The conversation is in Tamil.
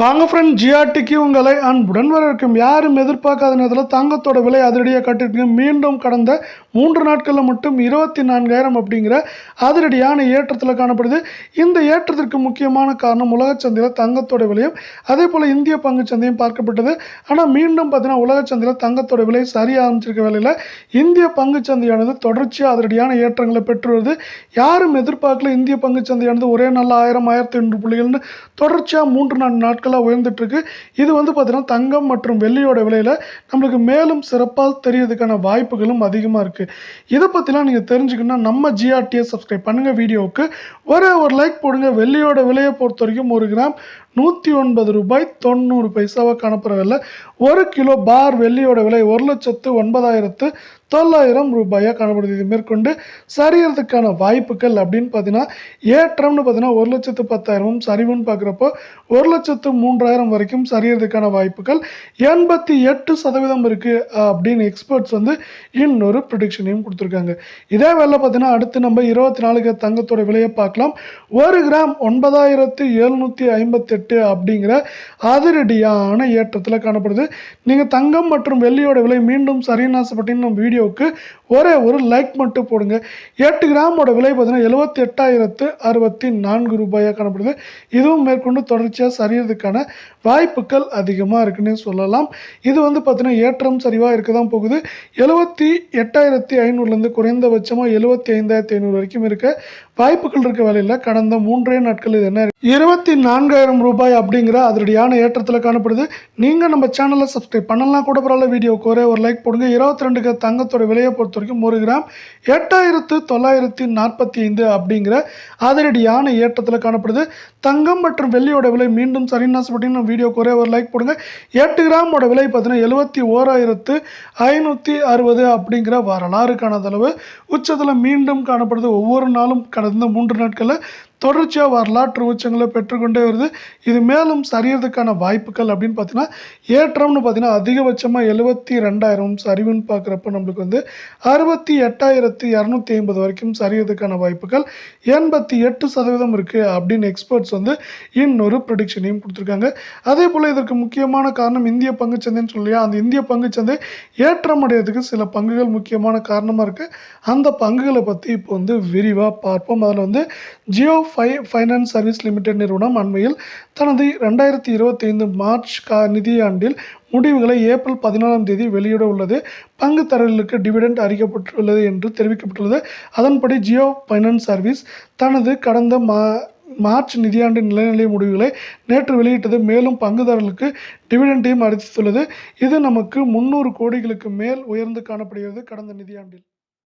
வாங்க ஃப்ரெண்ட் ஜிஆர்டிக்கு உங்களை அன்புடன் வரவேற்கும். யாரும் எதிர்பார்க்காத நேரத்தில் தங்கத்தோட விலை அதிரடியாக கட்டிருக்கு மீண்டும் கடந்த மூன்று நாட்களில் மட்டும் இருபத்தி நான்காயிரம் அப்படிங்கிற அதிரடியான ஏற்றத்தில் காணப்படுது. இந்த ஏற்றத்திற்கு முக்கியமான காரணம் உலகச் சந்தையில் தங்கத்தோட விலையும் அதே போல் இந்திய பங்குச் சந்தையும் பார்க்கப்பட்டது. ஆனால் மீண்டும் பார்த்தீங்கன்னா உலகச் சந்தையில் தங்கத்தோட விலை சரியாக ஆரம்பிச்சிருக்க வேலையில் இந்திய பங்குச் சந்தையானது தொடர்ச்சியாக அதிரடியான ஏற்றங்களை பெற்று வருது. யாரும் எதிர்பார்க்கல இந்திய பங்குச் சந்தையானது ஒரே நாள் ஆயிரம் ஆயிரத்தி ஐநூறு புள்ளிகள்னு. தொடர்ச்சியாக மூன்று நான்கு நாட்களாக உயர்ந்துட்டு இருக்கு இது வந்து பார்த்திங்கன்னா தங்கம் மற்றும் வெள்ளியோட விலையில் நம்மளுக்கு மேலும் சிறப்பாக தெரியறதுக்கான வாய்ப்புகளும் அதிகமாக இருக்குது இதை பற்றிலாம் நீங்கள் தெரிஞ்சுக்கணும்னா நம்ம ஜிஆர்டியை சப்ஸ்கிரைப் பண்ணுங்கள் வீடியோவுக்கு. ஒரே ஒரு லைக் போடுங்க. வெள்ளியோட விலையை பொறுத்த வரைக்கும் ஒரு கிராம் நூற்றி ஒன்பது ரூபாய் தொண்ணூறு பைசாவாக காணப்படவில்லை ஒரு கிலோ பார் வெள்ளியோட விலை ஒரு லட்சத்து ஒன்பதாயிரத்து தொள்ளாயிரம் ரூபாயாக காணப்படுது. இது மேற்கொண்டு சரியறதுக்கான வாய்ப்புகள் அப்படின்னு பார்த்தீங்கன்னா ஏற்றம்னு பார்த்தீங்கன்னா ஒரு லட்சத்து பத்தாயிரமும் சரிவுன்னு பார்க்குறப்போ ஒரு லட்சத்து மூன்றாயிரம் வரைக்கும் சரியறதுக்கான வாய்ப்புகள் எண்பத்தி எட்டு சதவீதம் இருக்குது அப்படின்னு எக்ஸ்பர்ட்ஸ் வந்து இன்னொரு ப்ரொடிக்ஷனையும் கொடுத்துருக்காங்க. இதே வேலை பார்த்தீங்கன்னா அடுத்து நம்ம இருபத்தி நாலுக்கு தங்கத்தோட விலையை பார்க்கலாம். ஒரு கிராம் ஒன்பதாயிரத்து எழுநூற்றி ஐம்பத்தெட்டு அப்படிங்கிற அதிரடியான ஏற்றத்தில் காணப்படுது. நீங்கள் தங்கம் மற்றும் வெள்ளியோட விலை மீண்டும் சரின்னு நம்ம வீடியோவுக்கு ஒரே ஒரு லைக் மட்டும் போடுங்க. எட்டு கிராமோட விலை பார்த்தீங்கன்னா எழுபத்தி எட்டாயிரத்து அறுபத்தி நான்கு ரூபாயாக காணப்படுது. இதுவும் மேற்கொண்டு தொடர்ச்சியாக சரியறதுக்கான வாய்ப்புகள் அதிகமாக இருக்குன்னு சொல்லலாம். இது வந்து பார்த்தீங்கன்னா ஏற்றம் சரிவாக இருக்க தான் போகுது. எழுபத்தி எட்டாயிரத்தி ஐநூறுலேருந்து குறைந்தபட்சமாக எழுபத்தி ஐந்தாயிரத்தி ஐநூறு வரைக்கும் இருக்க. வாய்ப்புகள் இருக்க வேலையில் கடந்த மூன்றே நாட்கள் இது என்ன? இருபத்தி நான்காயிரம் ரூபாய் அப்படிங்கிற அதிரடியான ஏற்றத்தில் காணப்படுது. நீங்கள் நம்ம சேனலை சப்ஸ்கிரைப் பண்ணலாம் கூட பரவாயில்ல. வீடியோக்கு ஒரே ஒரு லைக் போடுங்க. இருபத்தி ரெண்டுக்கு தங்கத்தோட விலையை பொறுத்த வரைக்கும் ஒரு கிராம் எட்டாயிரத்து தொள்ளாயிரத்தி நாற்பத்தி ஐந்து அப்படிங்கிற அதிரடியான ஏற்றத்தில் காணப்படுது. தங்கம் மற்றும் வெள்ளியோட விலை மீண்டும் சரின்னு ஆசைப்பட்டீங்கன்னா வீடியோக்கு ஒரே ஒரு லைக் போடுங்க. எட்டு கிராமோட விலை பார்த்தீங்கன்னா எழுபத்தி ஓராயிரத்து ஐநூற்றி அறுபது அப்படிங்கிற வரலாறு காணாத அளவு உச்சத்தில் மீண்டும் காணப்படுது ஒவ்வொரு நாளும் கடந்த மூன்று நாட்களில் தொடர்ச்சியாக வரலாற்று உச்சங்களை பெற்றுக்கொண்டே வருது. இது மேலும் சரியறதுக்கான வாய்ப்புகள் அப்படின்னு பார்த்தீங்கன்னா ஏற்றம்னு பார்த்தீங்கன்னா அதிகபட்சமாக எழுபத்தி ரெண்டாயிரம் சரிவுன்னு பார்க்குறப்ப நம்மளுக்கு வந்து அறுபத்தி எட்டாயிரத்தி இரநூத்தி ஐம்பது வரைக்கும் சரியறதுக்கான வாய்ப்புகள் எண்பத்தி எட்டு சதவீதம் இருக்குது அப்படின்னு எக்ஸ்பர்ட்ஸ் வந்து இன்னொரு ப்ரொடிக்ஷனையும் கொடுத்துருக்காங்க. அதே போல் இதற்கு முக்கியமான காரணம் இந்திய பங்குச்சந்தைன்னு சொல்லியா அந்த இந்திய பங்குச்சந்தை ஏற்றம் அடையிறதுக்கு சில பங்குகள் முக்கியமான காரணமாக இருக்குது அந்த பங்குகளை பற்றி இப்போ வந்து விரிவாக பார்ப்போம். அதில் வந்து ஜியோ ஃபை ஃபைனான்ஸ் சர்வீஸ் லிமிடெட் நிறுவனம் அண்மையில் தனது ரெண்டாயிரத்தி இருபத்தைந்து மார்ச் கா நிதியாண்டில் முடிவுகளை ஏப்ரல் பதினாலாம் தேதி வெளியிட உள்ளது. பங்குதாரர்களுக்கு டிவிடெண்ட் அறிக்கப்பட்டுள்ளது என்று தெரிவிக்கப்பட்டுள்ளது. அதன்படி ஜியோ ஃபைனான்ஸ் சர்வீஸ் தனது கடந்த மா மார்ச் நிதியாண்டு நிலைநிலை முடிவுகளை நேற்று வெளியிட்டது. மேலும் பங்குதாரர்களுக்கு டிவிடெண்டையும் அறிவித்துள்ளது. இது நமக்கு முன்னூறு கோடிகளுக்கு மேல் உயர்ந்து காணப்படுகிறது கடந்த நிதியாண்டில்.